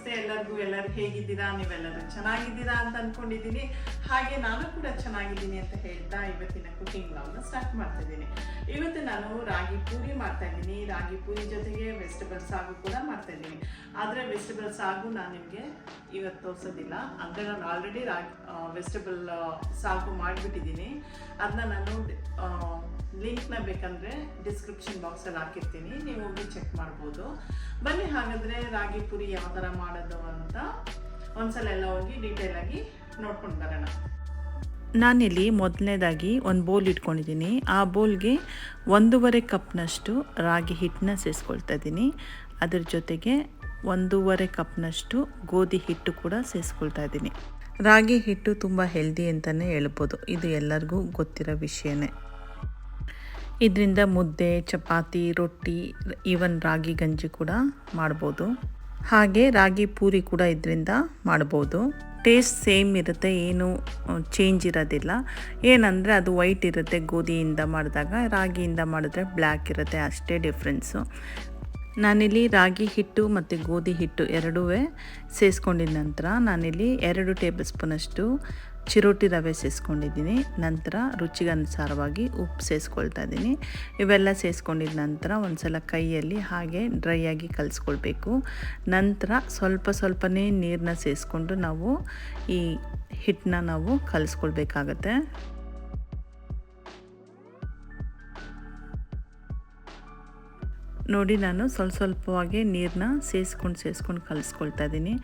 ನಮಸ್ತೆ ಎಲ್ಲರಿಗೂ, ಎಲ್ಲರೂ ಹೇಗಿದ್ದೀರಾ? ನೀವೆಲ್ಲರೂ ಚೆನ್ನಾಗಿದ್ದೀರಾ ಅಂತ ಅಂದ್ಕೊಂಡಿದ್ದೀನಿ ಹಾಗೆ ನಾನು ಕೂಡ ಚೆನ್ನಾಗಿದ್ದೀನಿ ಅಂತ ಹೇಳ್ತಾ ಇವತ್ತಿನ ಕುಕಿಂಗ್ ವ್ಲಾಗ್ನ ಸ್ಟಾರ್ಟ್ ಮಾಡ್ತಾ ಇದ್ದೀನಿ. ಇವತ್ತು ನಾನು ರಾಗಿ ಪೂರಿ ಮಾಡ್ತಾ ಇದ್ದೀನಿ. ರಾಗಿ ಪೂರಿ ಜೊತೆಗೆ ವೆಜಿಟೇಬಲ್ ಸಾಗು ಕೂಡ ಮಾಡ್ತಾ ಇದ್ದೀನಿ. ಆದರೆ ವೆಜಿಟೇಬಲ್ ಸಾಗು ನಾನು ನಿಮಗೆ ಇವತ್ತು ತೋರಿಸೋದಿಲ್ಲ. ಅಂದರೆ ನಾನು ಆಲ್ರೆಡಿ ರಾಗಿ ವೆಜಿಟೇಬಲ್ ಸಾಗು ಮಾಡಿಬಿಟ್ಟಿದ್ದೀನಿ. ಅದನ್ನ ನಾನು ಲಿಂಕ್ನ ಬೇಕಂದರೆ ಡಿಸ್ಕ್ರಿಪ್ಷನ್ ಬಾಕ್ಸಲ್ಲಿ ಹಾಕಿರ್ತೀನಿ, ನೀವು ಹೋಗಿ ಚೆಕ್ ಮಾಡ್ಬೋದು. ಬನ್ನಿ ಹಾಗಾದರೆ ರಾಗಿ ಪುರಿ ಯಾವ ಥರ ಮಾಡೋದು ಅಂತ ಒಂದ್ಸಲ ಎಲ್ಲ ಹೋಗಿ ಡೀಟೇಲಾಗಿ ನೋಡ್ಕೊಂಡು ಬರೋಣ. ನಾನಿಲ್ಲಿ ಮೊದಲನೇದಾಗಿ ಒಂದು ಬೌಲ್ ಇಟ್ಕೊಂಡಿದ್ದೀನಿ. ಆ ಬೌಲ್ಗೆ ಒಂದೂವರೆ ಕಪ್ನಷ್ಟು ರಾಗಿ ಹಿಟ್ಟನ್ನ ಸೇರಿಸ್ಕೊಳ್ತಾ ಇದ್ದೀನಿ. ಅದ್ರ ಜೊತೆಗೆ ಒಂದೂವರೆ ಕಪ್ನಷ್ಟು ಗೋಧಿ ಹಿಟ್ಟು ಕೂಡ ಸೇರಿಸ್ಕೊಳ್ತಾ ಇದ್ದೀನಿ. ರಾಗಿ ಹಿಟ್ಟು ತುಂಬ ಹೆಲ್ದಿ ಅಂತಲೇ ಹೇಳ್ಬೋದು. ಇದು ಎಲ್ಲರಿಗೂ ಗೊತ್ತಿರೋ ವಿಷಯನೇ. ಇದರಿಂದ ಮುದ್ದೆ, ಚಪಾತಿ, ರೊಟ್ಟಿ ಈವನ್ ರಾಗಿ, ಗಂಜಿ ಕೂಡ ಮಾಡ್ಬೋದು. ಹಾಗೆ ರಾಗಿ ಪೂರಿ ಕೂಡ ಇದರಿಂದ ಮಾಡ್ಬೋದು. ಟೇಸ್ಟ್ ಸೇಮ್ ಇರುತ್ತೆ, ಏನು ಚೇಂಜ್ ಇರೋದಿಲ್ಲ. ಏನಂದರೆ ಅದು ವೈಟ್ ಇರುತ್ತೆ, ಗೋಧಿಯಿಂದ ಮಾಡಿದಾಗ, ರಾಗಿಯಿಂದ ಮಾಡಿದ್ರೆ ಬ್ಲ್ಯಾಕ್ ಇರುತ್ತೆ, ಅಷ್ಟೇ ಡಿಫ್ರೆನ್ಸು ನಾನಿಲ್ಲಿ ರಾಗಿ ಹಿಟ್ಟು ಮತ್ತು ಗೋಧಿ ಹಿಟ್ಟು ಎರಡೂ ಸೇರಿಸ್ಕೊಂಡಿದ ನಂತರ ನಾನಿಲ್ಲಿ ಎರಡು ಟೇಬಲ್ ಸ್ಪೂನಷ್ಟು ಚಿರೋಟಿ ರವೆ ಸೇರಿಸ್ಕೊಂಡಿದ್ದೀನಿ ನಂತರ ರುಚಿಗೆ ಅನುಸಾರವಾಗಿ ಉಪ್ಪು ಸೇರಿಸ್ಕೊಳ್ತಾ ಇದ್ದೀನಿ. ಇವೆಲ್ಲ ಸೇರಿಸ್ಕೊಂಡಿದ ನಂತರ ಒಂದು ಸಲ ಕೈಯಲ್ಲಿ ಹಾಗೆ ಡ್ರೈ ಆಗಿ ಕಲಿಸ್ಕೊಳ್ಬೇಕು. ನಂತರ ಸ್ವಲ್ಪ ಸ್ವಲ್ಪನೇ ನೀರನ್ನ ಸೇರಿಸ್ಕೊಂಡು ನಾವು ಈ ಹಿಟ್ಟನ್ನ ನಾವು ಕಲಿಸ್ಕೊಳ್ಬೇಕಾಗತ್ತೆ. ನೋಡಿ ನಾನು ಸ್ವಲ್ಪ ಸ್ವಲ್ಪವಾಗಿ ನೀರನ್ನ ಸೇಸ್ಕೊಂಡು ಸೇಸ್ಕೊಂಡು ಕಲಿಸ್ಕೊಳ್ತಾ ಇದ್ದೀನಿ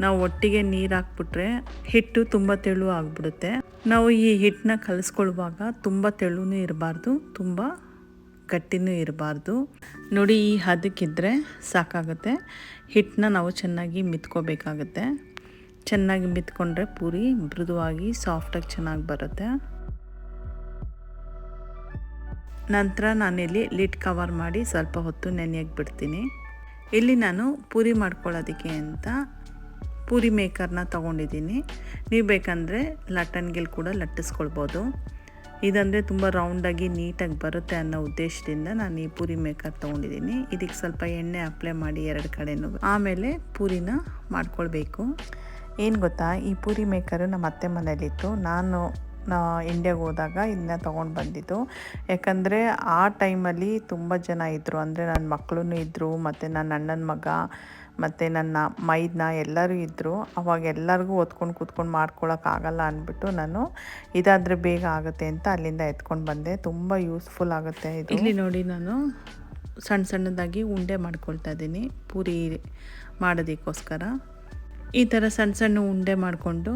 ನಾವು ಒಟ್ಟಿಗೆ ನೀರು ಹಾಕ್ಬಿಟ್ರೆ ಹಿಟ್ಟು ತುಂಬ ತೆಳು ಆಗಿಬಿಡುತ್ತೆ. ನಾವು ಈ ಹಿಟ್ಟನ್ನ ಕಲಿಸ್ಕೊಳ್ಳುವಾಗ ತುಂಬ ತೆಳುನೂ ಇರಬಾರ್ದು, ತುಂಬ ಗಟ್ಟಿನೂ ಇರಬಾರ್ದು. ನೋಡಿ ಈ ಹದಕ್ಕಿದ್ರೆ ಸಾಕಾಗುತ್ತೆ. ಹಿಟ್ಟನ್ನ ನಾವು ಚೆನ್ನಾಗಿ ಮಿತ್ಕೋಬೇಕಾಗುತ್ತೆ. ಚೆನ್ನಾಗಿ ಮಿತ್ಕೊಂಡ್ರೆ ಪೂರಿ ಮೃದುವಾಗಿ ಸಾಫ್ಟಾಗಿ ಚೆನ್ನಾಗಿ ಬರುತ್ತೆ. ನಂತರ ನಾನಿಲ್ಲಿ ಲಿಡ್ ಕವರ್ ಮಾಡಿ ಸ್ವಲ್ಪ ಹೊತ್ತು ನೆನೆಯಕ್ಕೆ ಬಿಡ್ತೀನಿ. ಇಲ್ಲಿ ನಾನು ಪೂರಿ ಮಾಡ್ಕೊಳ್ಳೋದಕ್ಕೆ ಅಂತ ಪೂರಿ ಮೇಕರ್ನ ತೊಗೊಂಡಿದ್ದೀನಿ. ನೀವು ಬೇಕಂದರೆ ಲಟ್ಟನ್ಗಿಲ್ ಕೂಡ ಲಟ್ಟಿಸ್ಕೊಳ್ಬೋದು. ಇದಂದರೆ ತುಂಬ ರೌಂಡಾಗಿ ನೀಟಾಗಿ ಬರುತ್ತೆ ಅನ್ನೋ ಉದ್ದೇಶದಿಂದ ನಾನು ಈ ಪೂರಿ ಮೇಕರ್ ತೊಗೊಂಡಿದ್ದೀನಿ. ಇದಕ್ಕೆ ಸ್ವಲ್ಪ ಎಣ್ಣೆ ಅಪ್ಲೈ ಮಾಡಿ ಎರಡು ಕಡೆನೂ. ಆಮೇಲೆ ಪೂರಿನ ಮಾಡ್ಕೊಳ್ಬೇಕು. ಏನು ಗೊತ್ತಾ? ಈ ಪೂರಿ ಮೇಕರು ನಮ್ಮ ಅತ್ತೆ ಮನೇಲಿತ್ತು ನಾನು ಇಂಡಿಯಾಗೆ ಹೋದಾಗ ಇದನ್ನ ತೊಗೊಂಡು ಬಂದಿದ್ದು. ಯಾಕಂದರೆ ಆ ಟೈಮಲ್ಲಿ ತುಂಬ ಜನ ಇದ್ದರು ಅಂದರೆ ನನ್ನ ಮಕ್ಕಳು ಇದ್ದರು ಮತ್ತು ನನ್ನ ಅಣ್ಣನ ಮಗ, ಮತ್ತು ನನ್ನ ಮೈದ್ನ ಎಲ್ಲರೂ ಇದ್ದರು ಅವಾಗ ಎಲ್ಲರಿಗೂ ಒತ್ಕೊಂಡು ಕೂತ್ಕೊಂಡು ಮಾಡ್ಕೊಳಕ್ಕಾಗಲ್ಲ ಅಂದ್ಬಿಟ್ಟು ನಾನು ಇದಾದರೆ ಬೇಗ ಆಗುತ್ತೆ ಅಂತ ಅಲ್ಲಿಂದ ಎತ್ಕೊಂಡು ಬಂದೆ. ತುಂಬ ಯೂಸ್ಫುಲ್ ಆಗುತ್ತೆ ಇದು. ಇಲ್ಲಿ ನೋಡಿ ನಾನು ಸಣ್ಣ ಸಣ್ಣದಾಗಿ ಉಂಡೆ ಮಾಡ್ಕೊಳ್ತಾ ಇದ್ದೀನಿ. ಪೂರಿ ಮಾಡೋದಕ್ಕೋಸ್ಕರ. ಈ ಥರ ಸಣ್ಣ ಸಣ್ಣ ಉಂಡೆ ಮಾಡಿಕೊಂಡು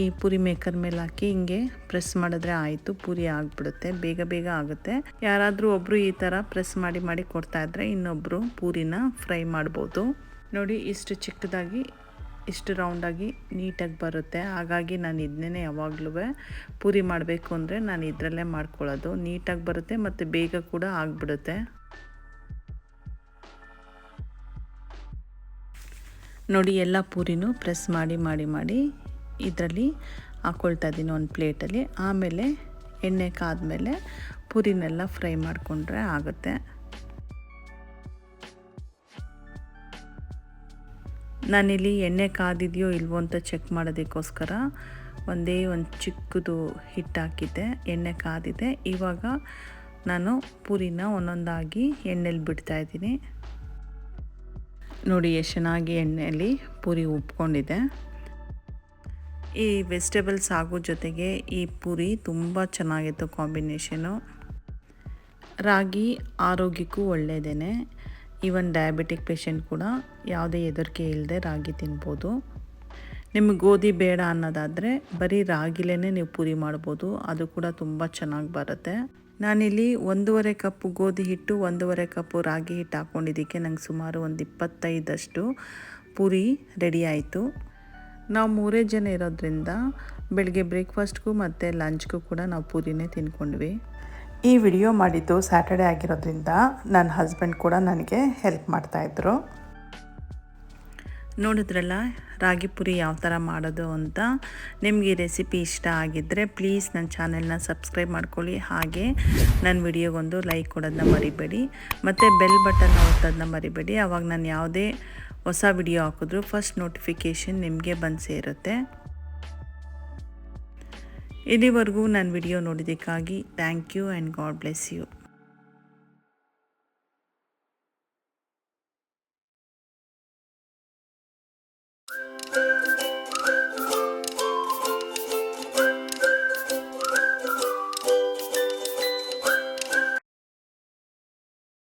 ಈ ಪೂರಿ ಮೇಕರ್ ಮೇಲೆ ಹಾಕಿ ಹಿಂಗೆ ಪ್ರೆಸ್ ಮಾಡಿದ್ರೆ ಆಯಿತು, ಪೂರಿ ಆಗಿಬಿಡುತ್ತೆ, ಬೇಗ ಬೇಗ ಆಗುತ್ತೆ. ಯಾರಾದರೂ ಒಬ್ಬರು ಈ ಥರ ಪ್ರೆಸ್ ಮಾಡಿ ಮಾಡಿ ಕೊಡ್ತಾ ಇದ್ರೆ ಇನ್ನೊಬ್ಬರು ಪೂರಿನ ಫ್ರೈ ಮಾಡ್ಬೋದು. ನೋಡಿ, ಇಷ್ಟು ಚಿಕ್ಕದಾಗಿ, ಇಷ್ಟು ರೌಂಡಾಗಿ ನೀಟಾಗಿ ಬರುತ್ತೆ. ಹಾಗಾಗಿ ನಾನು ಇದನ್ನೇ ಯಾವಾಗಲೂ ಪೂರಿ ಮಾಡಬೇಕು ಅಂದರೆ ನಾನು ಇದರಲ್ಲೇ ಮಾಡ್ಕೊಳ್ಳೋದು. ನೀಟಾಗಿ ಬರುತ್ತೆ ಮತ್ತು ಬೇಗ ಕೂಡ ಆಗಿಬಿಡುತ್ತೆ. ನೋಡಿ ಎಲ್ಲ ಪೂರಿನೂ ಪ್ರೆಸ್ ಮಾಡಿ ಮಾಡಿ ಮಾಡಿ ಇದರಲ್ಲಿ ಹಾಕ್ಕೊಳ್ತಾ ಇದ್ದೀನಿ ಒಂದು ಪ್ಲೇಟಲ್ಲಿ. ಆಮೇಲೆ ಎಣ್ಣೆ ಕಾದ್ಮೇಲೆ ಪೂರಿನೆಲ್ಲ ಫ್ರೈ ಮಾಡಿಕೊಂಡ್ರೆ ಆಗುತ್ತೆ. ನಾನಿಲ್ಲಿ ಎಣ್ಣೆ ಕಾದಿದೆಯೋ ಇಲ್ವೋ ಅಂತ ಚೆಕ್ ಮಾಡೋದಕ್ಕೋಸ್ಕರ ಒಂದೇ ಒಂದು ಚಿಕ್ಕದು ಹಿಟ್ಟು ಹಾಕಿದ್ದೆ, ಎಣ್ಣೆ ಕಾದಿದೆ ಇವಾಗ ನಾನು ಪೂರಿನ ಒಂದೊಂದಾಗಿ ಎಣ್ಣೆಲಿ ಬಿಡ್ತಾಯಿದ್ದೀನಿ ನೋಡಿ ಎಷ್ಟು ಚೆನ್ನಾಗಿ ಎಣ್ಣೆಯಲ್ಲಿ ಪೂರಿ ಉಬ್ಕೊಂಡಿದೆ ಈ ವೆಜಿಟೇಬಲ್ ಆಗೋ ಜೊತೆಗೆ ಈ ಪೂರಿ ತುಂಬ ಚೆನ್ನಾಗಿತ್ತು ಕಾಂಬಿನೇಷನು. ರಾಗಿ ಆರೋಗ್ಯಕ್ಕೂ ಒಳ್ಳೆಯದೇ ಈವನ್ ಡಯಾಬಿಟಿಕ್ ಪೇಷಂಟ್ ಕೂಡ ಯಾವುದೇ ಹೆದರಿಕೆ ಇಲ್ಲದೆ ರಾಗಿ ತಿನ್ಬೋದು. ನಿಮಗೆ ಗೋಧಿ ಬೇಡ ಅನ್ನೋದಾದರೆ ಬರೀ ರಾಗಿಲೇ ನೀವು ಪೂರಿ ಮಾಡ್ಬೋದು. ಅದು ಕೂಡ ತುಂಬ ಚೆನ್ನಾಗಿ ಬರುತ್ತೆ. ನಾನಿಲ್ಲಿ ಒಂದೂವರೆ ಕಪ್ಪು ಗೋಧಿ ಹಿಟ್ಟು, ಒಂದೂವರೆ ಕಪ್ಪು ರಾಗಿ ಹಿಟ್ಟು ಹಾಕ್ಕೊಂಡಿದ್ದಕ್ಕೆ ನಂಗೆ ಸುಮಾರು ಒಂದು ಇಪ್ಪತ್ತೈದಷ್ಟು ಪೂರಿ ರೆಡಿ ಆಯಿತು. ನಾವು ಮೂರೇ ಜನ ಇರೋದ್ರಿಂದ ಬೆಳಗ್ಗೆ ಬ್ರೇಕ್ಫಾಸ್ಟ್ಗೂ ಮತ್ತು ಲಂಚ್ಗೂ ಕೂಡ ನಾವು ಪೂರಿನೇ ತಿನ್ಕೊಂಡ್ವಿ ಈ ವಿಡಿಯೋ ಮಾಡಿದ್ದು ಸ್ಯಾಟರ್ಡೆ ಆಗಿರೋದ್ರಿಂದ ನನ್ನ ಹಸ್ಬೆಂಡ್ ಕೂಡ ನನಗೆ ಹೆಲ್ಪ್ ಮಾಡ್ತಾಯಿದ್ರು ನೋಡಿದ್ರಲ್ಲ, ರಾಗಿ ಪುರಿ ಯಾವ ಥರ ಮಾಡೋದು ಅಂತ ನಿಮಗೆ ರೆಸಿಪಿ ಇಷ್ಟ ಆಗಿದ್ದರೆ ಪ್ಲೀಸ್ ನನ್ನ ಚಾನೆಲ್ನ ಸಬ್ಸ್ಕ್ರೈಬ್ ಮಾಡ್ಕೊಳ್ಳಿ. ಹಾಗೆ ನನ್ನ ವಿಡಿಯೋಗೊಂದು ಲೈಕ್ ಕೊಡೋದನ್ನ ಮರಿಬೇಡಿ. ಮತ್ತು ಬೆಲ್ ಬಟನ್ ಒತ್ತೋದನ್ನ ಮರಿಬೇಡಿ. ಆವಾಗ ನಾನು ಯಾವುದೇ ಹೊಸ ವಿಡಿಯೋ ಹಾಕಿದ್ರು ಫಸ್ಟ್ ನೋಟಿಫಿಕೇಷನ್ ನಿಮಗೆ ಬಂದು ಸೇರುತ್ತೆ ಇಲ್ಲಿವರೆಗೂ ನನ್ನ video ನೋಡಿದ್ದಕ್ಕಾಗಿ thank you and God bless you.